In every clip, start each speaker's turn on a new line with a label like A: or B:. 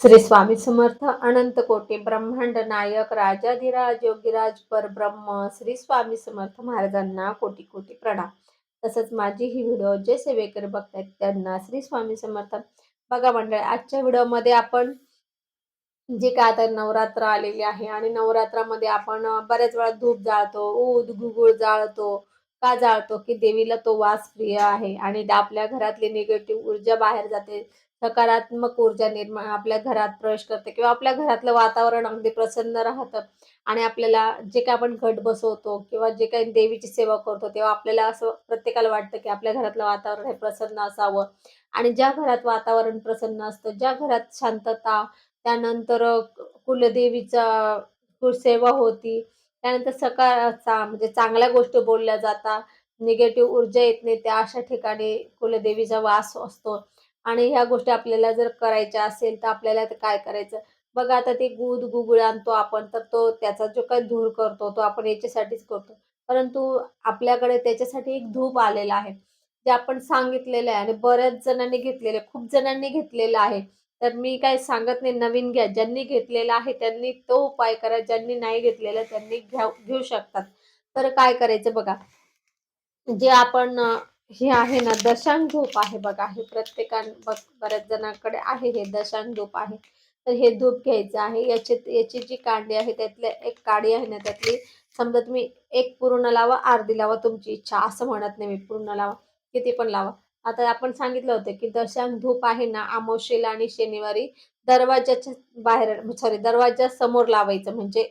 A: श्री स्वामी समर्थ अनंत कोटी ब्रह्मांड नायक राजाधिराज योगीराज परब्रह्म श्री स्वामी समर्थ महाराजांना कोटी कोटी प्रणाम. तसंच माझी ही व्हिडिओ जे सेवेकर बघतायत त्यांना श्री स्वामी समर्थ. बघा मंडळ आजच्या व्हिडिओमध्ये आपण जे काय आता नवरात्र आलेली आहे आणि नवरात्रामध्ये आपण बऱ्याच वेळा धूप जाळतो ऊद गुगुळ जाळतो का जाळतो की देवीला तो वास प्रिय आहे आणि आपल्या घरातली निगेटिव्ह ऊर्जा बाहेर जाते. सकारात्मक ऊर्जा निर्माण आपल्या घरात प्रवेश करते किंवा आपल्या घरातलं वातावरण अगदी प्रसन्न राहतं. आणि आपल्याला जे काय आपण घट बसवतो किंवा जे काही देवीची सेवा करतो तेव्हा आपल्याला असं प्रत्येकाला वाटतं की आपल्या घरातलं वातावरण हे प्रसन्न असावं. आणि ज्या घरात वातावरण प्रसन्न असतं ज्या घरात शांतता त्यानंतर कुलदेवीचा सेवा होती त्यानंतर सकाळचा म्हणजे चांगल्या गोष्टी बोलल्या जातात निगेटिव्ह ऊर्जा येत नाही त्या अशा ठिकाणी कुलदेवीचा वास असतो. आणि ह्या गोष्टी आपल्याला जर करायच्या असेल तर आपल्याला काय करायचं? बघा आता ते गुद गुगळ आणतो आपण तर तो त्याचा जो काही धूर करतो तो आपण याच्यासाठीच करतो. परंतु आपल्याकडे त्याच्यासाठी एक धूप आलेला आहे. जे आपण सांगितलेलं आहे आणि बऱ्याच जणांनी घेतलेलं खूप जणांनी घेतलेलं आहे. तर मी काय सांगत नाही नवीन घ्या. ज्यांनी घेतलेला आहे त्यांनी तो उपाय करा. ज्यांनी नाही घेतलेला त्यांनी घ्या घेऊ शकतात. तर काय करायचं बघा? जे आपण हे आहे ना दशांग धूप आहे बघा. हे प्रत्येकान बघ बऱ्याच जणांकडे आहे हे दशांग धूप आहे. तर हे धूप घ्यायचं आहे. याची याची जी कांडी आहे त्यातल्या एक काडी आहे ना त्यातली समजा तुम्ही एक पूर्ण लावा अर्धी लावा तुमची इच्छा. असं म्हणत नाही मी पूर्ण लावा. किती पण लावा. आता आपण सांगितलं होतं की दशांग धूप आहे ना आमोशेला आणि शनिवारी दरवाजाच्या बाहेर सॉरी दरवाजा समोर लावायचं. म्हणजे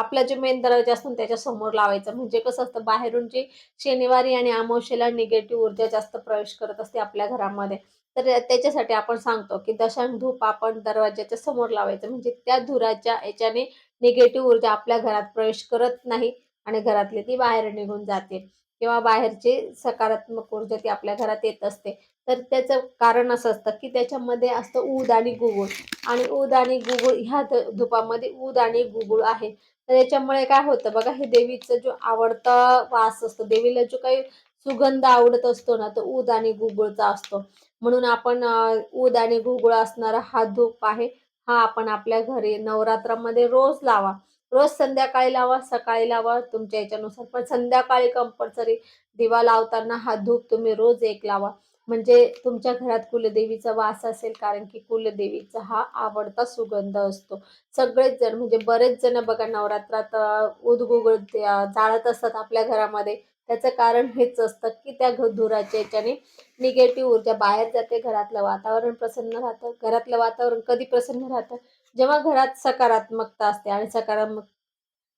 A: आपला जे मेन दरवाजा असतो त्याच्यासमोर लावायचं. म्हणजे कसं असतं बाहेरून जी शनिवारी आणि अमावशेला निगेटिव्ह ऊर्जा जास्त प्रवेश करत असते आपल्या घरामध्ये तर त्याच्यासाठी आपण सांगतो की दशांग धूप आपण दरवाज्याच्या समोर लावायचं. म्हणजे त्या धुराच्या याच्याने निगेटिव्ह ऊर्जा आपल्या घरात प्रवेश करत नाही आणि घरातली ती बाहेर निघून जाते. किंवा बाहेरची सकारात्मक ऊर्जा ती आपल्या घरात येत असते. तर त्याचं कारण असं असतं की त्याच्यामध्ये असतं ऊद आणि गुगुळ. आणि ऊद आणि गुगुळ ह्या धुपामध्ये ऊद आणि गुगुळ आहे. तर याच्यामुळे काय होतं बघा हे देवीचा जो आवडता वास असतो देवीला जो काही सुगंध आवडत असतो ना तो ऊद आणि गुगुळचा असतो. म्हणून आपण ऊद आणि गुगुळ असणारा हा धूप आहे हा आपण आपल्या घरी नवरात्रामध्ये रोज लावा. रोज संध्याकाळी लावा सकाळी लावा तुमच्या याच्यानुसार. पण संध्याकाळी कंपल्सरी दिवा लावताना हा धूप तुम्ही रोज एक लावा. म्हणजे तुमच्या घरात कुलदेवीचा वास असेल कारण की कुलदेवीचा हा आवडता सुगंध असतो. सगळेच जण म्हणजे बरेच जण बघा नवरात्रात उदगुगळ जाळत असतात आपल्या घरामध्ये. त्याचं कारण हेच असतं की त्या घ- धुराच्या याच्याने निगेटिव्ह ऊर्जा बाहेर जाते घरातलं वातावरण प्रसन्न राहतं. घरातलं वातावरण कधी प्रसन्न राहतं? जेव्हा घरात सकारात्मकता असते आणि सकारात्मक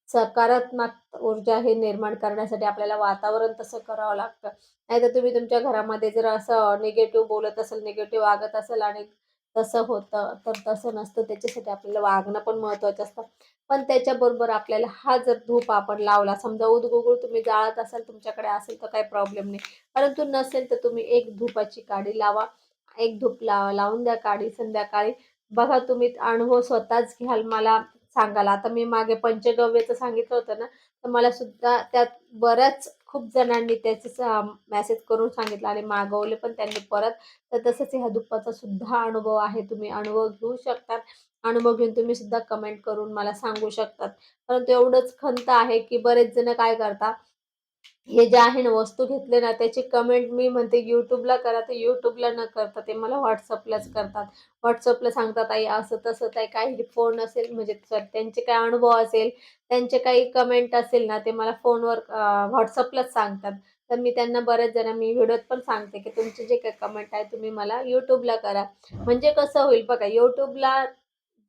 A: सकारात्मक ऊर्जा हे निर्माण करण्यासाठी आपल्याला वातावरण तसं करावं लागतं. नाहीतर तुम्ही तुमच्या घरामध्ये जर असं निगेटिव्ह बोलत असेल निगेटिव्ह वागत असेल आणि तसं होतं तर तसं नसतं. त्याच्यासाठी आपल्याला वागणं पण महत्त्वाचं असतं. पण त्याच्याबरोबर आपल्याला हा जर धूप आपण लावला समजा उदगुगुळ तुम्ही जाळत असाल तुमच्याकडे असेल तर काही प्रॉब्लेम नाही. परंतु नसेल तर तुम्ही एक धूपाची काडी लावा. एक धूप लावा लावून द्या काडी संध्याकाळी. बघा तुम्ही अनुभव स्वतःच घ्याल. मला सांगाल आता मी मागे पंचगव्यचं सांगितलं होतं ना तर मला सुद्धा त्यात बऱ्याच खूप जणांनी त्याचे मेसेज करून सांगितलं आणि मागवले पण त्यांनी परत. तर तसंच ह्या दुप्पाचा सुद्धा अनुभव आहे. तुम्ही अनुभव घेऊ शकतात अनुभव घेऊन तुम्ही सुद्धा कमेंट करून मला सांगू शकतात परंतु एवढंच खंत आहे की बरेच जण काय करतात हे जे आहे ना वस्तू घेतले ना त्याची कमेंट मी म्हणते यूट्यूबला करा तर यूट्यूबला न करता ते मला व्हॉट्सअपलाच करतात. व्हॉट्सअपला सांगतात आई असं तसं काही काही फोन असेल म्हणजे सर त्यांचे काय अनुभव असेल त्यांचे काही कमेंट असेल ना ते मला फोनवर व्हॉट्सअपलाच सांगतात. तर मी त्यांना बऱ्याच जण मी व्हिडिओत पण सांगते की तुमचे जे काही कमेंट आहे तुम्ही मला यूट्यूबला करा. म्हणजे कसं होईल बघा यूट्यूबला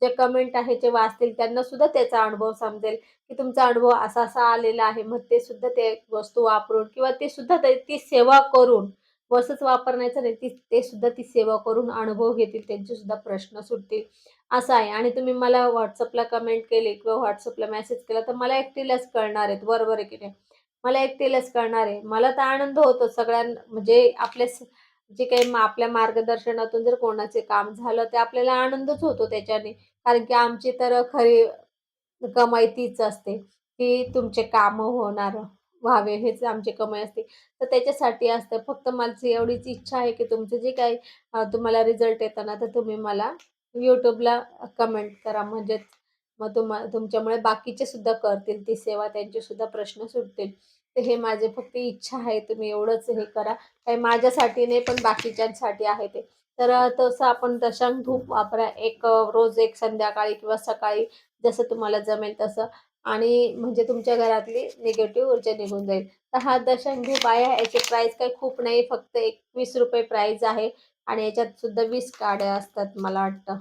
A: जे कमेंट आहे जे वाचतील त्यांना सुद्धा त्याचा अनुभव समजेल की तुमचा अनुभव असा असा आलेला आहे. मग ते सुद्धा ते वस्तू वापरून किंवा ते सुद्धा ते- ती सेवा करून बसच वापरण्याचं नाही ती ते सुद्धा ती सेवा करून अनुभव घेतील त्यांचे सुद्धा प्रश्न सुटतील. असं आहे. आणि तुम्ही मला व्हॉट्सअपला कमेंट केली किंवा व्हॉट्सअपला मेसेज केला तर मला एकटीलाच कळणार आहेत. बरोबर आहे की नाही? मला एकटीलाच कळणार आहे. मला तर आनंद होतो सगळ्यां म्हणजे आपल्या जे काही मा- आपल्या मार्गदर्शनातून जर कोणाचे काम झालं ते आपल्याला आनंदच होतो त्याच्याने. कारण की आमची तर खरी कमाई तीच असते की तुमचे कामं होणार व्हावे हेच आमची कमाई असते. तर त्याच्यासाठी असतं. फक्त माझी एवढीच इच्छा आहे की तुमचं जे काही तुम्हाला रिझल्ट येतं ना तर तुम्ही मला यूट्यूबला कमेंट करा. म्हणजेच मग तुम्हा तुमच्यामुळे बाकीचे सुद्धा करतील. ती सेवा त्यांचे सुद्धा प्रश्न सुटतील. तर हे माझे फक्त इच्छा आहे. तुम्ही एवढंच हे करा. काही माझ्यासाठी नाही पण बाकीच्यांसाठी आहे ते. तर तसं आपण दशांक धूप वापरा एक रोज एक संध्याकाळी किंवा सकाळी जसं तुम्हाला जमेल तसं. आणि म्हणजे तुमच्या घरातली निगेटिव्ह ऊर्जा निघून जाईल. तर हा दशांक धूप आहे याची प्राईस काही खूप नाही फक्त एकवीस रुपये प्राईज आहे. आणि याच्यात सुद्धा वीस काड्या असतात मला वाटतं.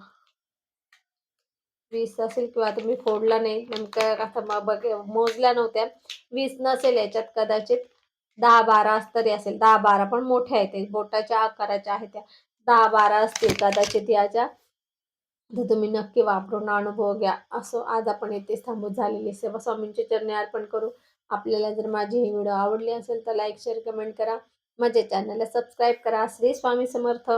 A: वीस असेल किंवा तुम्ही फोडला नाही नेमकं कसं बघ मोजल्या नव्हत्या. वीस नसेल याच्यात कदाचित. दहा बारा तरी असेल. दहा बारा पण मोठ्या आहेत बोटाच्या आकाराच्या आहेत त्या. दहा बारा असतील कदाचित याच्या तर तुम्ही नक्की वापरून अनुभव घ्या. असो आज आपण येथे थांबू झालेली सेवा स्वामींचे चरणे अर्पण करू. आपल्याला जर माझी ही व्हिडिओ आवडली असेल तर लाईक शेअर कमेंट करा. माझ्या चॅनलला सबस्क्राईब करा. श्री स्वामी समर्थ.